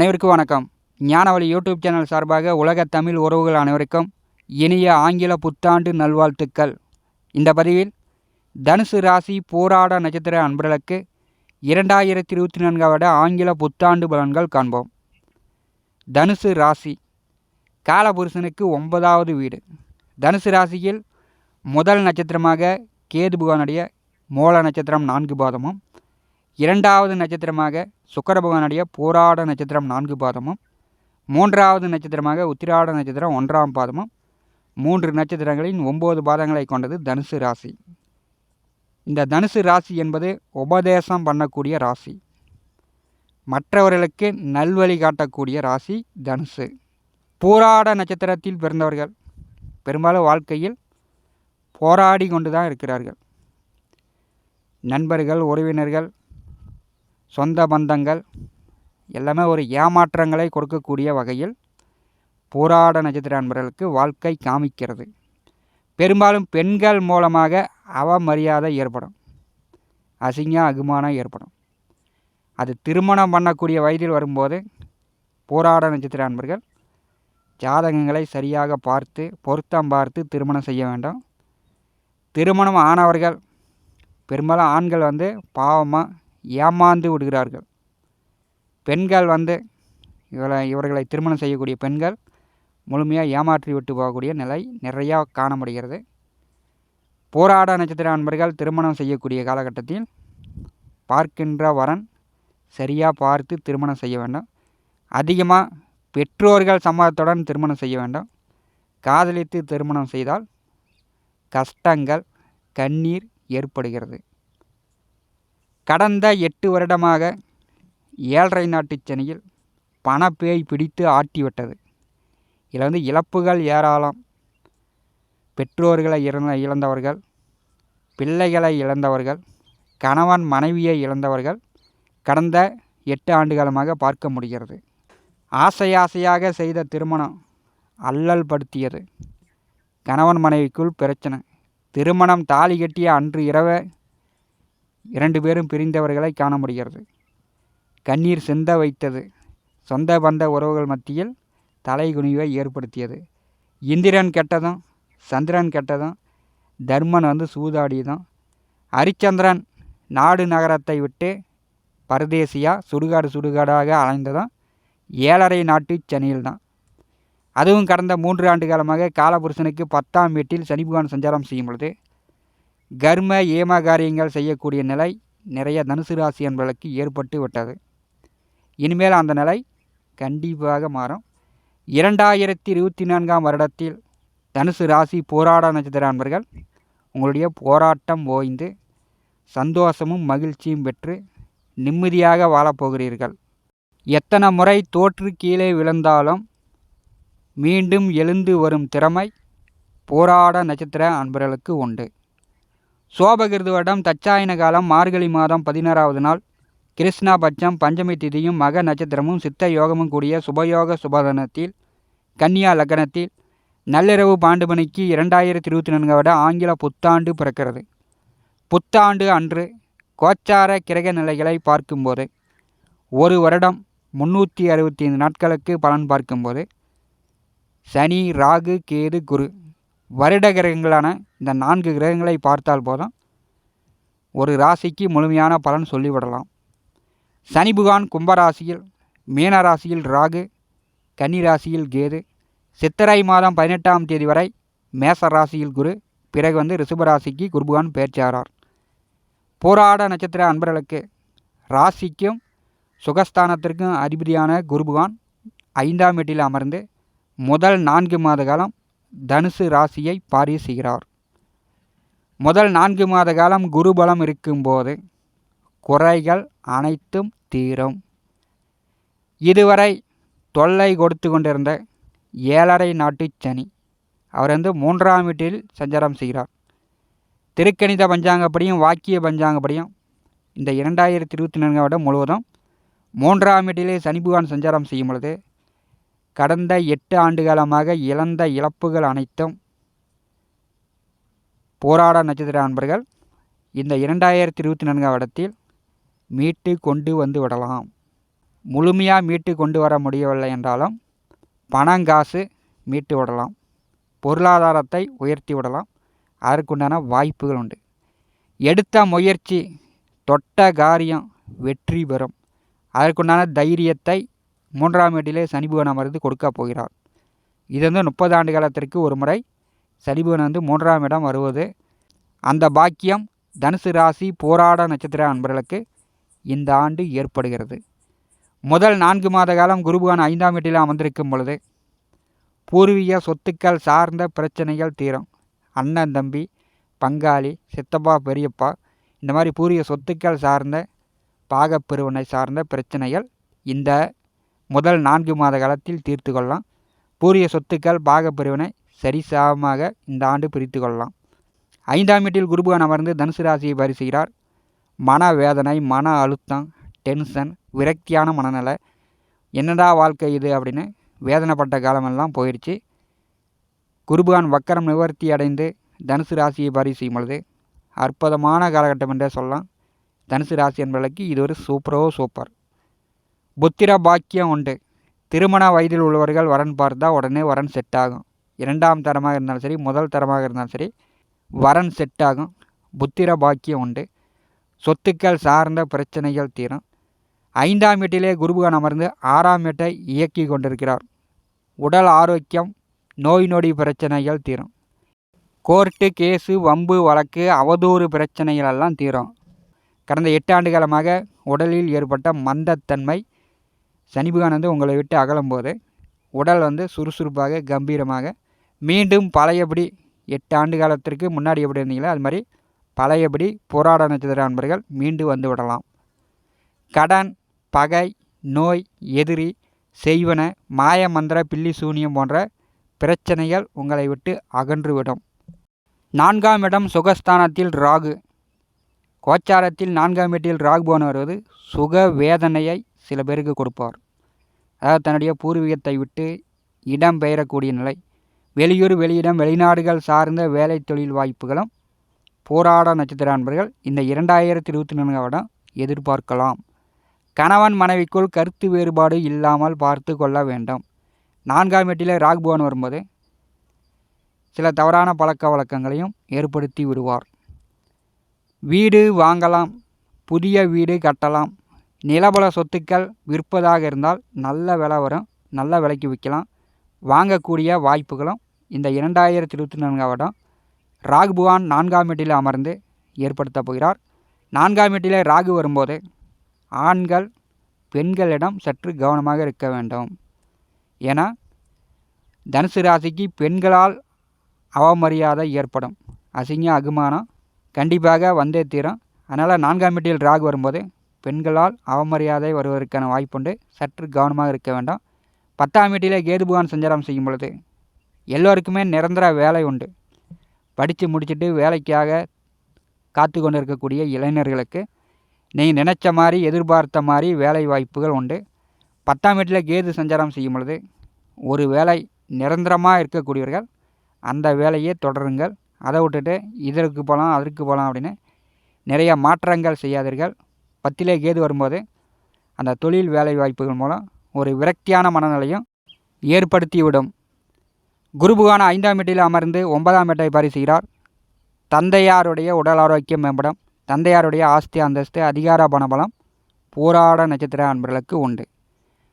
அனைவருக்கும் வணக்கம். ஞானவழி YouTube channel சார்பாக உலக தமிழ் உறவுகள் அனைவருக்கும் இனிய ஆங்கில புத்தாண்டு நல்வாழ்த்துக்கள். இந்த பதிவில் தனுசு ராசி போராட நட்சத்திர அன்பர்களுக்கு இரண்டாயிரத்தி இருபத்தி நான்காம் வருட ஆங்கில புத்தாண்டு பலன்கள் காண்போம். தனுசு ராசி காலபுருஷனுக்கு ஒன்பதாவது வீடு. தனுசு ராசியில் முதல் நட்சத்திரமாக கேது பகவானுடைய மூல நட்சத்திரம் நான்கு பாதமும் இரண்டாவது நட்சத்திரமாக சுக்கர பகவானுடைய போராட நட்சத்திரம் நான்கு பாதமும் மூன்றாவது நட்சத்திரமாக உத்திராட நட்சத்திரம் ஒன்றாம் பாதமும் மூன்று நட்சத்திரங்களின் ஒம்பது பாதங்களை கொண்டது தனுசு ராசி. இந்த தனுசு ராசி என்பது உபதேசம் பண்ணக்கூடிய ராசி. மற்றவர்களுக்கு நல்வழி காட்டக்கூடிய ராசி தனுசு. போராட நட்சத்திரத்தில் பிறந்தவர்கள் பெரும்பாலும் வாழ்க்கையில் போராடி கொண்டு தான் இருக்கிறார்கள். நண்பர்கள் உறவினர்கள் சொந்த பந்தங்கள் எல்லாமே ஒரு ஏமாற்றங்களை கொடுக்கக்கூடிய வகையில் போராட நட்சத்திர அன்பர்களுக்கு வாழ்க்கை காமிக்கிறது. பெரும்பாலும் பெண்கள் மூலமாக அவமரியாதை ஏற்படும். அசிங்கம் அகுமானம் ஏற்படும். அது திருமணம் பண்ணக்கூடிய வயதில் வரும்போது போராட நட்சத்திர அன்பர்கள் ஜாதகங்களை சரியாக பார்த்து பொருத்தம் பார்த்து திருமணம் செய்ய வேண்டும். திருமணம் ஆனவர்கள் பெரும்பாலும் ஆண்கள் வந்து பாவமாக ஏமாந்து விடுகிறார்கள். பெண்கள் வந்து இவளை இவர்களை திருமணம் செய்யக்கூடிய பெண்கள் முழுமையாக ஏமாற்றி விட்டு போகக்கூடிய நிலை நிறையா காண முடிகிறது போராட நட்சத்திர அன்பர்கள் திருமணம் செய்யக்கூடிய காலகட்டத்தில் பார்க்கின்ற வரன் சரியாக பார்த்து திருமணம் செய்ய வேண்டும். அதிகமாக பெற்றோர்கள் சம்மதத்துடன் திருமணம் செய்ய வேண்டும். காதலித்து திருமணம் செய்தால் கஷ்டங்கள் கண்ணீர் ஏற்படுகிறது. கடந்த எட்டு வருடமாக ஏழரை நாட்டு சென்னையில் பணப்பேய் பிடித்து ஆட்டிவிட்டது. இதில் வந்து இழப்புகள் ஏராளம். பெற்றோர்களை இறந்த இழந்தவர்கள் பிள்ளைகளை இழந்தவர்கள் கணவன் மனைவியை இழந்தவர்கள் கடந்த எட்டு ஆண்டுகாலமாக பார்க்க முடிகிறது. ஆசை ஆசையாக செய்த திருமணம் அல்லல் படுத்தியது. கணவன் மனைவிக்குள் பிரச்சனை. திருமணம் தாலி கட்டிய அன்று இரவே இரண்டு பேரும் பிரிந்தவர்களை காண முடிகிறது. கண்ணீர் சிந்த வைத்தது. சொந்த பந்த உறவுகள் மத்தியில் தலைகுனிவை ஏற்படுத்தியது. இந்திரன் கெட்டதும் சந்திரன் கெட்டதும் தர்மன் வந்து சூதாடியதும் ஹரிச்சந்திரன் நாடு நகரத்தை விட்டு பரதேசியாக சுடுகாடு சுடுகாடாக அலைந்ததும் ஏழரை நாட்டு சனியில்தான் அதுவும் கடந்த மூன்று ஆண்டு காலமாக காலபுருஷனுக்கு பத்தாம் வீட்டில் சனி பகவான் சஞ்சாரம் செய்யும் பொழுது கர்ம ஏம காரியங்கள் செய்யக்கூடிய நிலை நிறைய தனுசு ராசி என்பதற்கு ஏற்பட்டு விட்டது. இனிமேல் அந்த நிலை கண்டிப்பாக மாறும். இரண்டாயிரத்தி இருபத்தி நான்காம் வருடத்தில் தனுசு ராசி போராட நட்சத்திர அன்பர்கள் உங்களுடைய போராட்டம் ஓய்ந்து சந்தோஷமும் மகிழ்ச்சியும் பெற்று நிம்மதியாக வாழப்போகிறீர்கள் எத்தனை முறை தோற்று கீழே விழுந்தாலும் மீண்டும் எழுந்து வரும் திறமை போராட நட்சத்திர அன்பர்களுக்கு உண்டு. சோபகிருது வருடம் தச்சாயன காலம் மார்கழி மாதம் பதினாறாவது நாள். கிருஷ்ணா பட்சம் பஞ்சமி திதியும் மக நட்சத்திரமும் சித்த யோகமும் கூடிய சுபயோக சுபதனத்தில் கன்னியா லக்னத்தில் நள்ளிரவு பாண்டு மணிக்கு இரண்டாயிரத்தி இருபத்தி நான்கு விட ஆங்கில புத்தாண்டு பிறக்கிறது. புத்தாண்டு அன்று கோச்சார கிரக நிலைகளை பார்க்கும்போது ஒரு வருடம் முன்னூற்றி அறுபத்தி ஐந்து நாட்களுக்கு பலன் பார்க்கும்போது சனி ராகு கேது குரு வருட கிரகங்களான இந்த நான்கு கிரகங்களை பார்த்தால் போதும். ஒரு ராசிக்கு முழுமையான பலன் சொல்லிவிடலாம். சனி புகான் கும்பராசியில் மீன ராசியில் ராகு கன்னி ராசியில் கேது சித்திரை மாதம் பதினெட்டாம் தேதி வரை மேச ராசியில் குரு பிறகு வந்து ரிஷபராசிக்கு குருபுகான் பேச்சாரார் போராட நட்சத்திர அன்பர்களுக்கு ராசிக்கும் சுகஸ்தானத்திற்கும் அதிபதியான குருபுகான் ஐந்தாம் வீட்டில் அமர்ந்து முதல் நான்கு மாத காலம் தனுசு ராசியை பாரிசுகிறார் முதல் நான்கு மாத காலம் குருபலம் இருக்கும்போது குறைகள் அனைத்தும் தீரும். இதுவரை தொல்லை கொடுத்து கொண்டிருந்த ஏழரை நாட்டு சனி அவர் வந்து மூன்றாம் வீட்டில் சஞ்சாரம் செய்கிறார். திருக்கணித பஞ்சாங்கப்படியும் வாக்கிய பஞ்சாங்கப்படியும் இந்த இரண்டாயிரத்தி இருபத்தி நான்காம் வருடம் முழுவதும் மூன்றாம் வீட்டிலே சனி பகவான் சஞ்சாரம் செய்யும் பொழுது கடந்த எட்டு ஆண்டு காலமாக இழந்த இழப்புகள் அனைத்தும் போராட நட்சத்திர அன்பர்கள் இந்த இரண்டாயிரத்தி இருபத்தி நான்காம் இடத்தில் மீட்டு கொண்டு வந்து விடலாம். முழுமையாக மீட்டு கொண்டு வர முடியவில்லை என்றாலும் பணம் காசு மீட்டு விடலாம். பொருளாதாரத்தை உயர்த்தி விடலாம். அதற்குண்டான வாய்ப்புகள் உண்டு. எடுத்த முயற்சி தொட்ட காரியம் வெற்றி பெறும். அதற்குண்டான தைரியத்தை மூன்றாம் வீட்டிலே சனிபுவன் அமர்ந்து கொடுக்க போகிறார். இது வந்து முப்பது ஆண்டு காலத்திற்கு ஒரு முறை சனிபுவன் வந்து மூன்றாம் இடம் வருவது. அந்த பாக்கியம் தனுசு ராசி போராட நட்சத்திர அன்பர்களுக்கு இந்த ஆண்டு ஏற்படுகிறது. முதல் நான்கு மாத காலம் குருபகான் ஐந்தாம் வீட்டில் அமர்ந்திருக்கும் பொழுது பூர்வீக சொத்துக்கள் சார்ந்த பிரச்சனைகள் தீரும். அண்ணன் தம்பி பங்காளி சித்தப்பா பெரியப்பா இந்த மாதிரி பூர்வீக சொத்துக்கள் சார்ந்த பாகப்பிரிவினை சார்ந்த பிரச்சனைகள் இந்த முதல் நான்கு மாத காலத்தில் தீர்த்து கொள்ளலாம். பூரிய சொத்துக்கள் பாகப்பிரிவினை சரிசமமாக இந்த ஆண்டு பிரித்து கொள்ளலாம். ஐந்தாம் வீட்டில் குருபகான் அமர்ந்து தனுசு ராசியை பரிசுகிறார் மன வேதனை மன அழுத்தம் டென்ஷன் விரக்தியான மனநிலை. என்னடா வாழ்க்கை இது அப்படின்னு வேதனைப்பட்ட காலமெல்லாம் போயிடுச்சு. குருபகான் வக்கரம் நிவர்த்தி அடைந்து தனுசு ராசியை பரி செய்யும் பொழுது அற்புதமான காலகட்டம் என்றே சொல்லலாம். தனுசு ராசி என்பதற்கு இது ஒரு சூப்பரோ சூப்பர். புத்திர பாக்கியம் உண்டு. திருமண வயதில் உள்ளவர்கள் வரன் பார்த்தா உடனே வரன் செட் ஆகும். இரண்டாம் தரமாக இருந்தாலும் சரி முதல் தரமாக இருந்தாலும் சரி வரன் செட் ஆகும். புத்திர பாக்கியம் உண்டு. சொத்துக்கள் சார்ந்த பிரச்சனைகள் தீரும். ஐந்தாம் வீட்டிலே குருபுகன் அமர்ந்து ஆறாம் வீட்டை இயக்கி கொண்டிருக்கிறார். உடல் ஆரோக்கியம் நோய் நொடி பிரச்சனைகள் தீரும். கோர்ட்டு கேஸு வம்பு வழக்கு அவதூறு பிரச்சனைகள் எல்லாம் தீரும். கடந்த எட்டு ஆண்டு காலமாக உடலில் ஏற்பட்ட மந்தத்தன்மை சனிபகவான் வந்து உங்களை விட்டு அகலும்போது உடல் வந்து சுறுசுறுப்பாக கம்பீரமாக மீண்டும் பழையபடி எட்டு ஆண்டு காலத்திற்கு முன்னாடி எப்படி இருந்தீங்களோ அது மாதிரி பழையபடி போராட நட்சத்திர அன்பர்கள் மீண்டும் வந்து விடலாம். கடன் பகை நோய் எதிரி செய்வன மாய மந்திர பில்லி சூனியம் போன்ற பிரச்சனைகள் உங்களை விட்டு அகன்றுவிடும். நான்காம் இடம் சுகஸ்தானத்தில் ராகு. கோச்சாரத்தில் நான்காம் வீட்டில் ராகு போன வருவது சுக வேதனையை சில பேருக்கு கொடுப்பார். அதாவது தன்னுடைய பூர்வீகத்தை விட்டு இடம் பெயரக்கூடிய நிலை வெளியூர் வெளியிடம் வெளிநாடுகள் சார்ந்த வேலை தொழில் வாய்ப்புகளும் போராட நட்சத்திர அன்பர்கள் இந்த இரண்டாயிரத்தி இருபத்தி நான்காம் இடம் எதிர்பார்க்கலாம். கணவன் மனைவிக்குள் கருத்து வேறுபாடு இல்லாமல் பார்த்து கொள்ள வேண்டும். நான்காம் வீட்டில் ராக்பவன் வரும்போது சில தவறான பழக்க வழக்கங்களையும் ஏற்படுத்தி விடுவார். வீடு வாங்கலாம் புதிய வீடு கட்டலாம் நிலபல சொத்துக்கள் விற்பதாக இருந்தால் நல்ல விலை வரும் நல்ல விலைக்கு விற்கலாம். வாங்கக்கூடிய வாய்ப்புகளும் இந்த இரண்டாயிரத்தி இருபத்தி நான்காம் இடம் ராகுபவான் நான்காம் வீட்டில் அமர்ந்து ஏற்படுத்த போகிறார். நான்காம் வீட்டிலே ராகு வரும்போது ஆண்கள் பெண்களிடம் சற்று கவனமாக இருக்க வேண்டும். ஏன்னா தனுசு ராசிக்கு பெண்களால் அவமரியாதை ஏற்படும். அசிங்க அகுமானம் கண்டிப்பாக வந்தே தீரும். அதனால் நான்காம் வீட்டில் ராகு வரும்போது பெண்களால் அவமரியாதை வருவதற்கான வாய்ப்புண்டு. சற்று கவனமாக இருக்க வேண்டாம். பத்தாம் வீட்டிலே கேது புகான் சஞ்சாரம் செய்யும் பொழுது எல்லோருக்குமே நிரந்தர வேலை உண்டு. படித்து முடிச்சுட்டு வேலைக்காக காத்து கொண்டு இருக்கக்கூடிய இளைஞர்களுக்கு நீ நினச்ச மாதிரி எதிர்பார்த்த மாதிரி வேலை வாய்ப்புகள் உண்டு. பத்தாம் வீட்டில் கேது சஞ்சாரம் செய்யும் பொழுது ஒரு வேலை நிரந்தரமாக இருக்கக்கூடியவர்கள் அந்த வேலையே தொடருங்கள். அதை விட்டுட்டு இதற்கு போகலாம் அதற்கு போகலாம் அப்படின்னு நிறைய மாற்றங்கள் செய்யாதீர்கள். பத்திலே கேது வரும்போது அந்த தொழில் வேலை வாய்ப்புகள் மூலம் ஒரு விரக்தியான மனநிலையும் ஏற்படுத்திவிடும். குருபுகான ஐந்தாம் வீட்டில் அமர்ந்து ஒன்பதாம் வீட்டை பரிசுகிறார் தந்தையாருடைய உடல் ஆரோக்கியம் மேம்படும். தந்தையாருடைய ஆஸ்தி அந்தஸ்து அதிகார பணபலம் போராட நட்சத்திர அன்பர்களுக்கு உண்டு.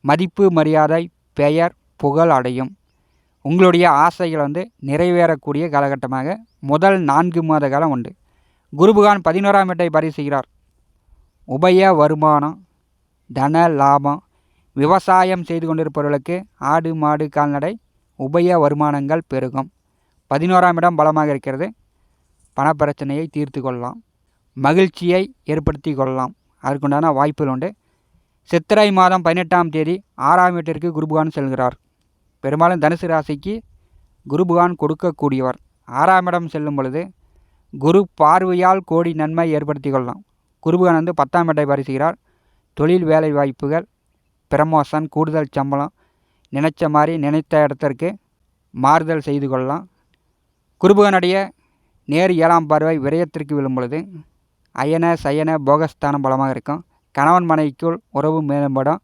மதிப்பு மரியாதை பெயர் புகழ் அடையும். உங்களுடைய ஆசைகள் வந்து நிறைவேறக்கூடிய காலகட்டமாக முதல் நான்கு மாத காலம் உண்டு. குருபகான் பதினோராம் வீட்டை பரிசுகிறார் உபய வருமானம் தன லாபம் விவசாயம் செய்து கொண்டிருப்பவர்களுக்கு ஆடு மாடு கால்நடை உபய வருமானங்கள் பெருகும். பதினோராம் இடம் பலமாக இருக்கிறது. பணப்பிரச்சனையை தீர்த்து கொள்ளலாம். மகிழ்ச்சியை ஏற்படுத்தி கொள்ளலாம். அதற்குண்டான வாய்ப்புகள் உண்டு. சித்திரை மாதம் பதினெட்டாம் தேதி ஆறாம் வீட்டிற்கு குருபகான் செல்கிறார். பெரும்பாலும் தனுசு ராசிக்கு குருபகான் கொடுக்கக்கூடியவர். ஆறாம் இடம் செல்லும் பொழுது குரு பார்வையால் கோடி நன்மை ஏற்படுத்தி கொள்ளலாம். குருபகான் வந்து பத்தாம் இடை வரிசுகிறார் தொழில் வேலை வாய்ப்புகள் பிரமோஷன் கூடுதல் சம்பளம் நினைச்ச மாதிரி நினைத்த இடத்திற்கு மாறுதல் செய்து கொள்ளலாம். குருபகனுடைய நேர் ஏழாம் பார்வை விரயத்திற்கு விழும் பொழுது அயன சயன போகஸ்தானம் பலமாக இருக்கும். கணவன் மனைவிக்குள் உறவு மேம்படும்.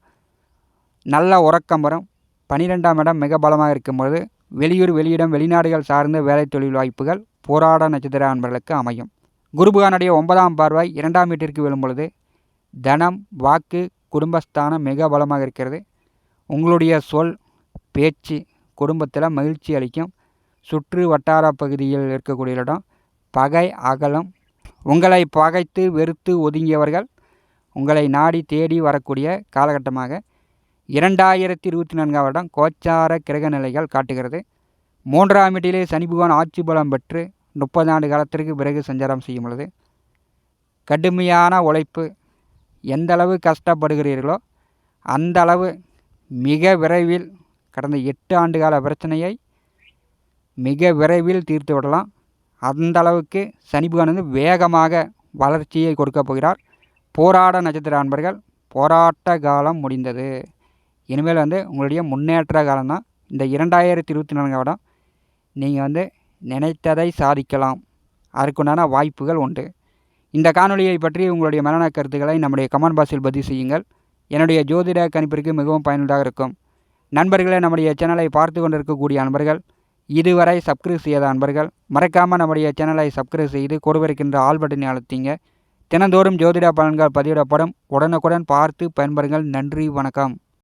நல்ல உறக்கம் வரும். பனிரெண்டாம் இடம் மிக பலமாக இருக்கும்போது வெளியூர் வெளியிடம் வெளிநாடுகள் சார்ந்த வேலை தொழில் வாய்ப்புகள் போராட நட்சத்திர அன்பர்களுக்கு அமையும். குருபகானுடைய ஒன்பதாம் பார்வை இரண்டாம் வீட்டிற்கு விழும் பொழுது தனம் வாக்கு குடும்பஸ்தானம் மிக பலமாக இருக்கிறது. உங்களுடைய சொல் பேச்சு குடும்பத்தில் மகிழ்ச்சி அளிக்கும். சுற்று வட்டார பகுதியில் இருக்கக்கூடிய இடம் பகை அகலம். உங்களை பகைத்து வெறுத்து ஒதுங்கியவர்கள் உங்களை நாடி தேடி வரக்கூடிய காலகட்டமாக இரண்டாயிரத்தி இருபத்தி நான்காம் வருடம் கோச்சார கிரக நிலைகள் காட்டுகிறது. மூன்றாம் வீட்டிலே சனி பகவான் ஆட்சி பலம் பெற்று முப்பது ஆண்டு காலத்திற்கு பிறகு சஞ்சாரம் செய்யும் பொழுது கடுமையான உழைப்பு எந்த அளவு கஷ்டப்படுகிறீர்களோ அந்த அளவு மிக விரைவில் கடந்த எட்டு ஆண்டு கால பிரச்சனையை மிக விரைவில் தீர்த்து விடலாம். அந்த அளவுக்கு சனி வந்து வேகமாக வளர்ச்சியை கொடுக்க போகிறார். போராட நட்சத்திர அன்பர்கள் போராட்ட காலம் முடிந்தது. இனிமேல் வந்து உங்களுடைய முன்னேற்ற காலம்தான். இந்த இரண்டாயிரத்தி இருபத்தி நான்காம் இடம் நீங்கள் வந்து நினைத்ததை சாதிக்கலாம். அதற்குண்டான வாய்ப்புகள் உண்டு. இந்த காணொலியை பற்றி உங்களுடைய மரண கருத்துக்களை நம்முடைய கமெண்ட் பாக்ஸில் பதிவு செய்யுங்கள். என்னுடைய ஜோதிட கணிப்பிற்கு மிகவும் பயனுள்ளதாக இருக்கும். நண்பர்களே நம்முடைய சேனலை பார்த்து கொண்டிருக்கக்கூடிய நண்பர்கள் இதுவரை சப்ஸ்கிரைப் செய்யாத நண்பர்கள் மறக்காமல் நம்முடைய சேனலை சப்ஸ்கிரைப் செய்து கொடுவிருக்கின்ற ஆல் பட்டனை அழுத்திங்க. தினந்தோறும் ஜோதிட பலன்கள் பதிவிடப்படும். உடனுக்குடன் பார்த்து பயன்பெறுங்கள். நன்றி வணக்கம்.